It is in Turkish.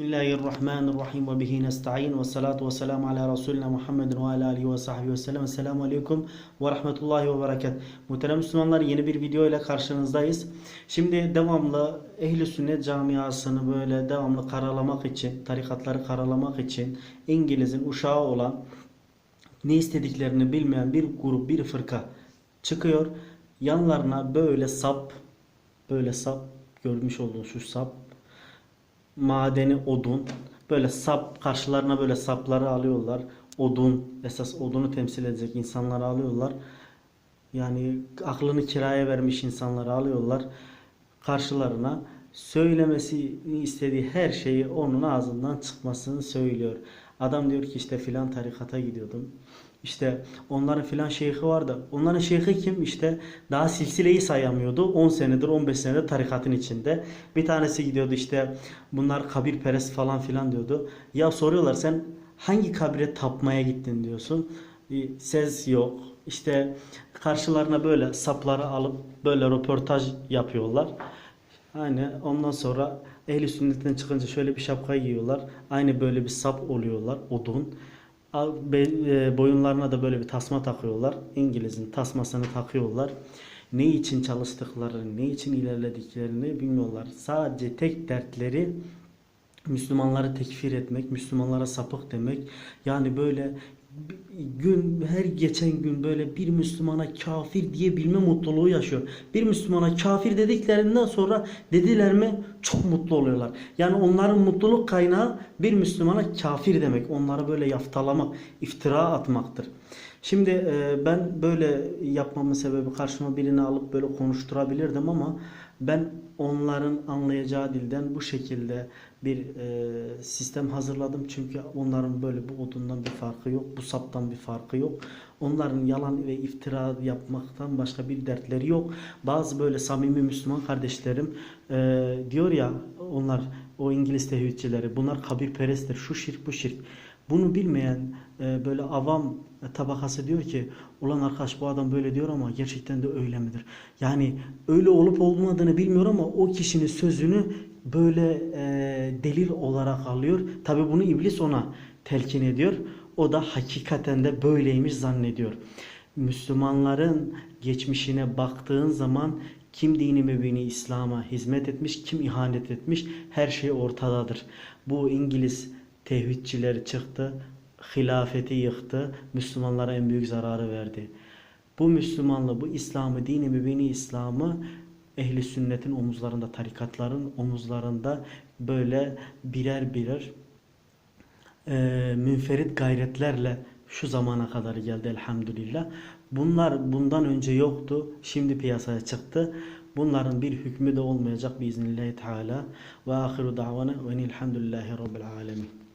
Bismillahirrahmanirrahim ve bihi nesta'in ve salatu ve selamu ala Resulina Muhammedin ve ala alihi ve sahbihi ve sellem. Selamun aleyküm ve rahmetullahi ve berekat. Muhterem Müslümanlar yeni bir video ile karşınızdayız. Şimdi devamlı ehli sünnet camiasını böyle devamlı karalamak için, tarikatları karalamak için İngiliz'in uşağı olan ne istediklerini bilmeyen bir grup, bir fırka çıkıyor. Yanlarına böyle sap, böyle sap, görmüş olduğunuz şu sap, madeni odun, böyle sap, karşılarına böyle sapları alıyorlar. Odun, esas odunu temsil edecek insanları alıyorlar. Yani aklını kiraya vermiş insanları alıyorlar. Karşılarına söylemesini istediği her şeyi onun ağzından çıkmasını söylüyor. Adam diyor ki işte filan tarikata gidiyordum. İşte onların filan şeyhi vardı. Onların şeyhi kim? İşte daha silsileyi sayamıyordu. 10 senedir 15 senedir tarikatın içinde. Bir tanesi gidiyordu işte bunlar kabirperest falan filan diyordu. Ya soruyorlar sen hangi kabire tapmaya gittin diyorsun. Bir ses yok. İşte karşılarına böyle sapları alıp böyle röportaj yapıyorlar. Hani ondan sonra ehli sünnetten çıkınca şöyle bir şapka giyiyorlar. Aynı böyle bir sap oluyorlar. Odun. E, Boyunlarına da böyle bir tasma takıyorlar. İngiliz'in tasmasını takıyorlar. Ne için çalıştıklarını, ne için ilerlediklerini bilmiyorlar. Sadece tek dertleri Müslümanları tekfir etmek, Müslümanlara sapık demek. Yani böyle gün her geçen gün böyle bir Müslümana kafir diyebilme mutluluğu yaşıyor. Bir Müslümana kafir dediklerinden sonra dediler mi çok mutlu oluyorlar. Yani onların mutluluk kaynağı bir Müslümana kafir demek. Onları böyle yaftalamak, iftira atmaktır. Şimdi e, ben böyle yapmamın sebebi karşıma birini alıp böyle konuşturabilirdim ama ben onların anlayacağı dilden bu şekilde bir e, sistem hazırladım. Çünkü onların böyle bu odundan bir farkı yok, bu saptan bir farkı yok. Onların yalan ve iftira yapmaktan başka bir dertleri yok. Bazı böyle samimi Müslüman kardeşlerim e, diyor ya onlar o İngiliz tevhidçileri bunlar kabirperesttir, şu şirk bu şirk. Bunu bilmeyen e, böyle avam tabakası diyor ki ulan arkadaş bu adam böyle diyor ama gerçekten de öyle midir? Yani öyle olup olmadığını bilmiyor ama o kişinin sözünü böyle e, delil olarak alıyor. Tabi bunu iblis ona telkin ediyor. O da hakikaten de böyleymiş zannediyor. Müslümanların geçmişine baktığın zaman kim dini mübini İslam'a hizmet etmiş, kim ihanet etmiş her şey ortadadır. Bu İngiliz tevhidçileri çıktı, hilafeti yıktı, Müslümanlara en büyük zararı verdi. Bu Müslümanlığı, bu İslam'ı, dini mübini İslam'ı ehli sünnetin omuzlarında, tarikatların omuzlarında böyle birer birer e, münferit gayretlerle şu zamana kadar geldi elhamdülillah. Bunlar bundan önce yoktu. Şimdi piyasaya çıktı. Bunların bir hükmü de olmayacak biiznillahü teala. Ve ahiru davana ve elhamdülillahi rabbil alemin.